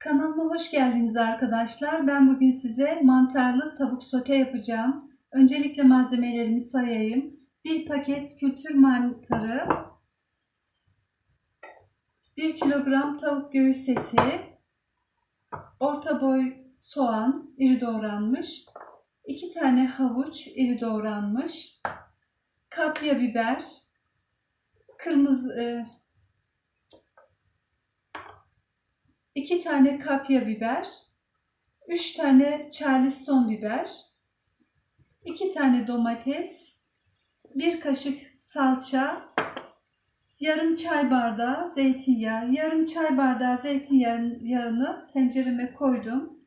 Kanalıma hoş geldiniz arkadaşlar. Ben bugün size mantarlı tavuk sote yapacağım. Öncelikle malzemelerimi sayayım. 1 paket kültür mantarı, 1 kilogram tavuk göğüs eti, orta boy soğan iri doğranmış, 2 tane havuç iri doğranmış, kapya biber, kırmızı 2 tane kapya biber, 3 tane charleston biber, 2 tane domates, 1 kaşık salça, yarım çay bardağı zeytinyağı, yarım çay bardağı zeytinyağını tencereme koydum.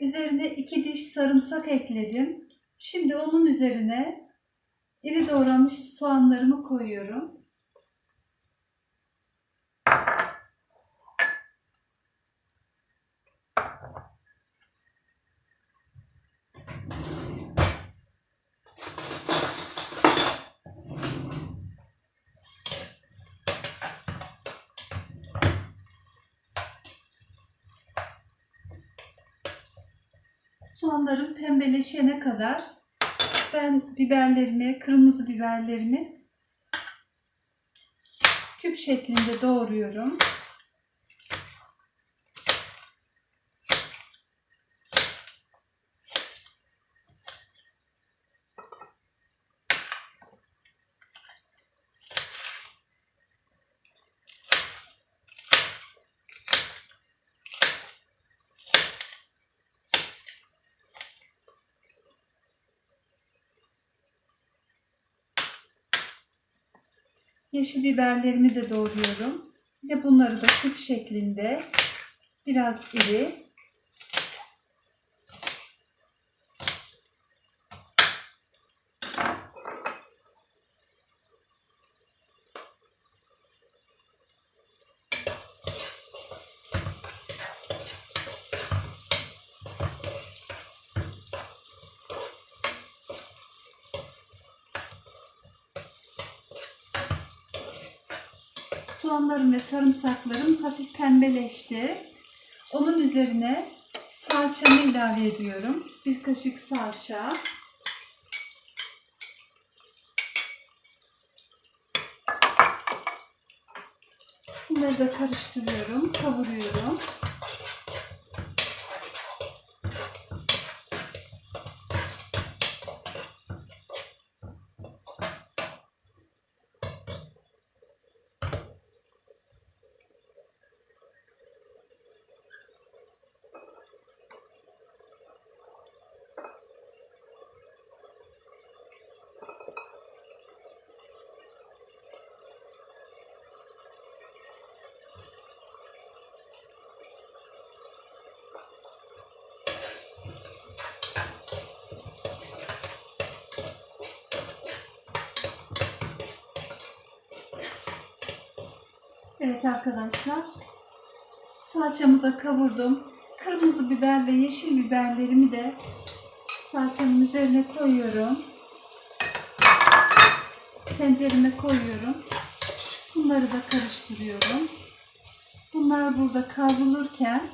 Üzerine 2 diş sarımsak ekledim. Şimdi onun üzerine iri doğranmış soğanlarımı koyuyorum. Soğanlarım pembeleşene kadar ben biberlerimi, kırmızı biberlerimi küp şeklinde doğruyorum. Yeşil biberlerimi de doğruyorum. Ve bunları da küp şeklinde biraz iri soğanlarım ve sarımsaklarım hafif pembeleşti. Onun üzerine salçamı ilave ediyorum. Bir kaşık salça. Bunları da karıştırıyorum, kavuruyorum. Evet arkadaşlar. Salçamı da kavurdum. Kırmızı biber ve yeşil biberlerimi de salçanın üzerine koyuyorum. Tencereme koyuyorum. Bunları da karıştırıyorum. Bunlar burada kavrulurken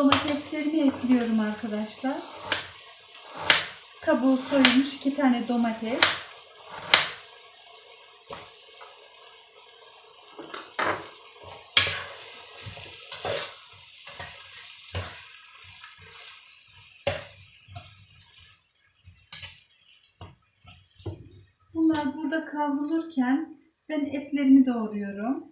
Domateslerimi ekliyorum arkadaşlar. Kabuğu soyulmuş iki tane domates. Bunlar burada kavrulurken ben etlerimi doğruyorum.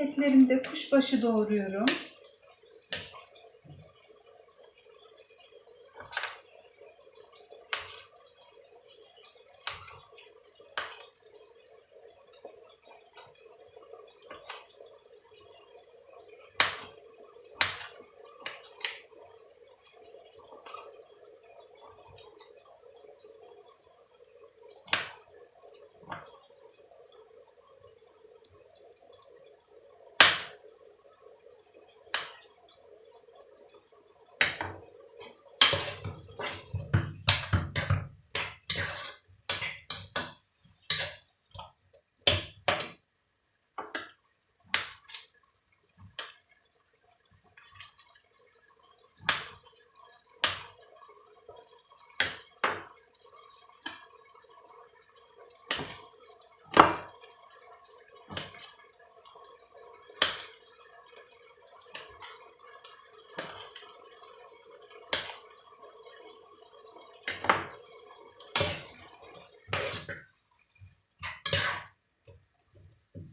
Etlerimi de kuşbaşı doğruyorum.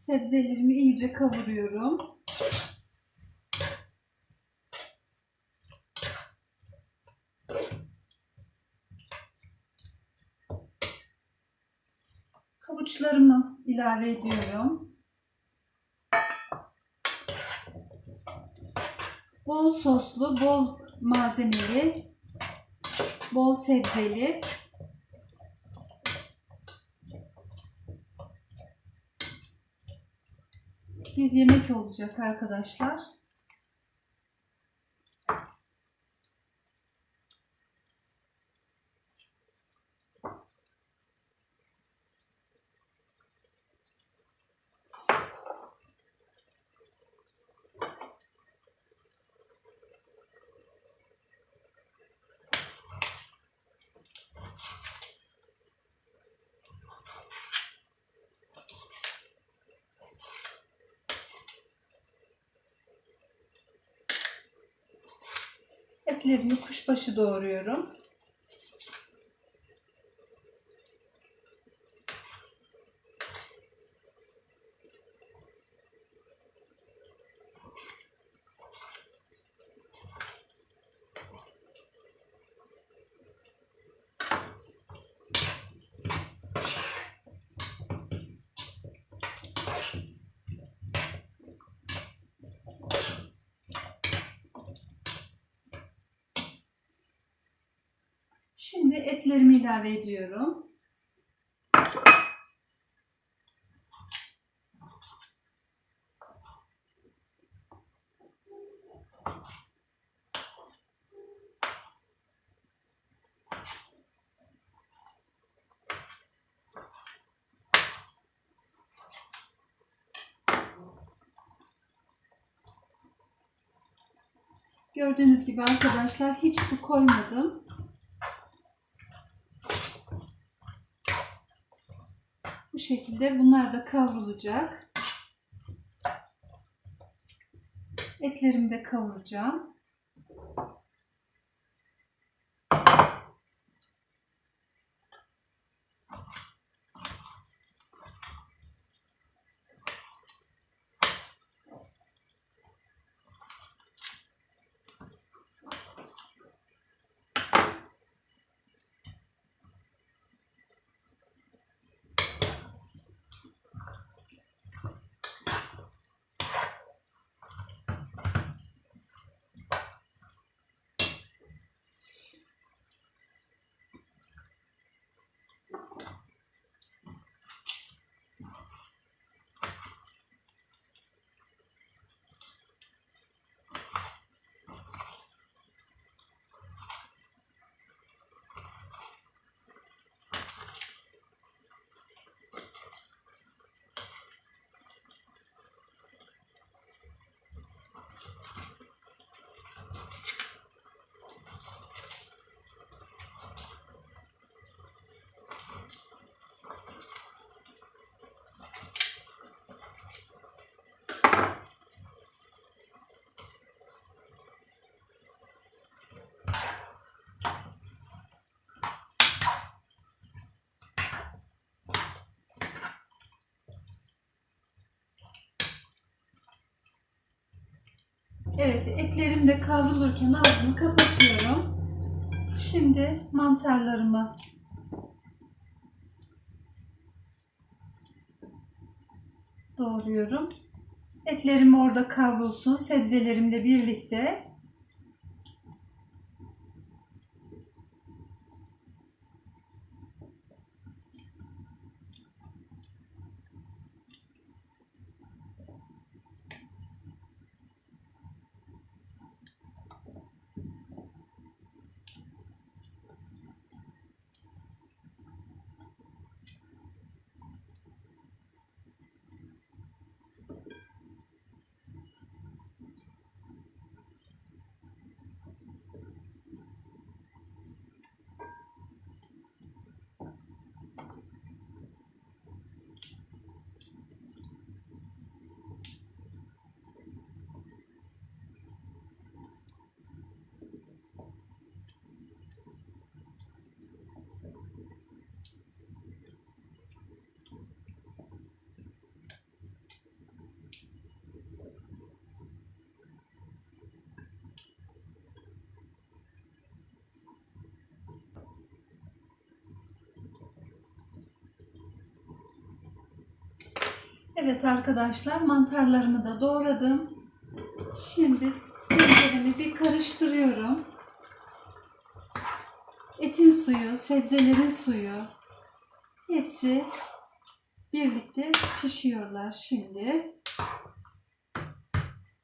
Sebzelerimi iyice kavuruyorum. Havuçlarımı ilave ediyorum. Bol soslu, bol malzemeli, bol sebzeli bir yemek olacak arkadaşlar. Etlerimi kuşbaşı doğruyorum. Şimdi etlerimi ilave ediyorum. Gördüğünüz gibi arkadaşlar hiç su koymadım. Bu şekilde bunlar da kavrulacak. Etlerimi de kavuracağım. Evet, etlerim de kavrulurken ağzını kapatıyorum. Şimdi mantarlarımı doğruyorum. Etlerim orada kavrulsun sebzelerimle birlikte. Evet arkadaşlar mantarlarımı da doğradım. Şimdi tenceremi bir karıştırıyorum. Etin suyu, sebzelerin suyu hepsi birlikte pişiyorlar şimdi.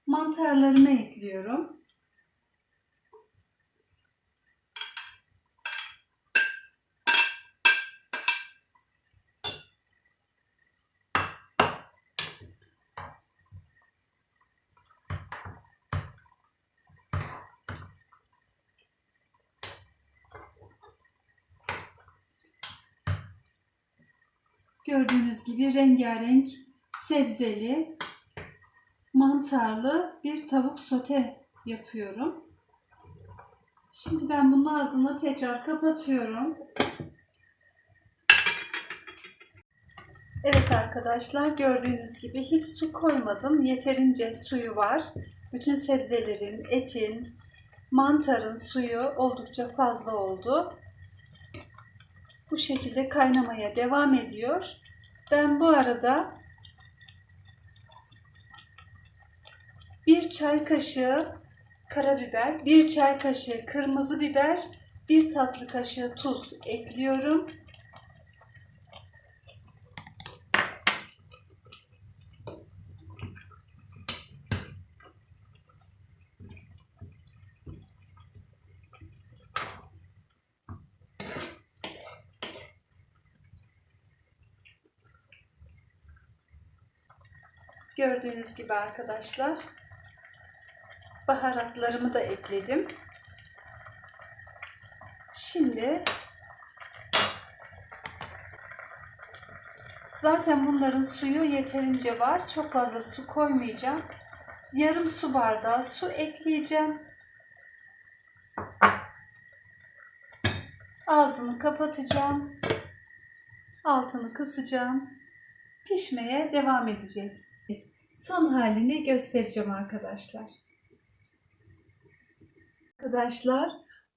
Mantarlarımı ekliyorum. Gördüğünüz gibi rengarenk sebzeli, mantarlı bir tavuk sote yapıyorum. Şimdi ben bunun ağzını tekrar kapatıyorum. Evet arkadaşlar gördüğünüz gibi hiç su koymadım. Yeterince suyu var. Bütün sebzelerin, etin, mantarın suyu oldukça fazla oldu. Bu şekilde kaynamaya devam ediyor. Ben bu arada bir çay kaşığı karabiber, bir çay kaşığı kırmızı biber, bir tatlı kaşığı tuz ekliyorum. Gördüğünüz gibi arkadaşlar baharatlarımı da ekledim. Şimdi zaten bunların suyu yeterince var. Çok fazla su koymayacağım. Yarım su bardağı su ekleyeceğim. Ağzını kapatacağım. Altını kısacağım. Pişmeye devam edecek son halini göstereceğim arkadaşlar. Arkadaşlar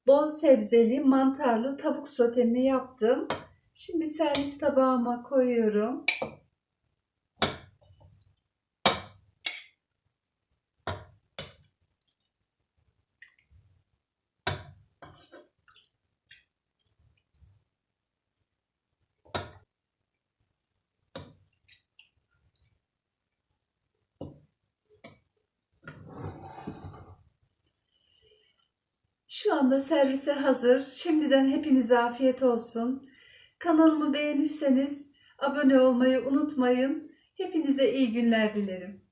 bol sebzeli mantarlı tavuk sotemi yaptım. Şimdi servis tabağıma koyuyorum. Anda servise hazır. Şimdiden hepinize afiyet olsun. Kanalımı beğenirseniz abone olmayı unutmayın. Hepinize iyi günler dilerim.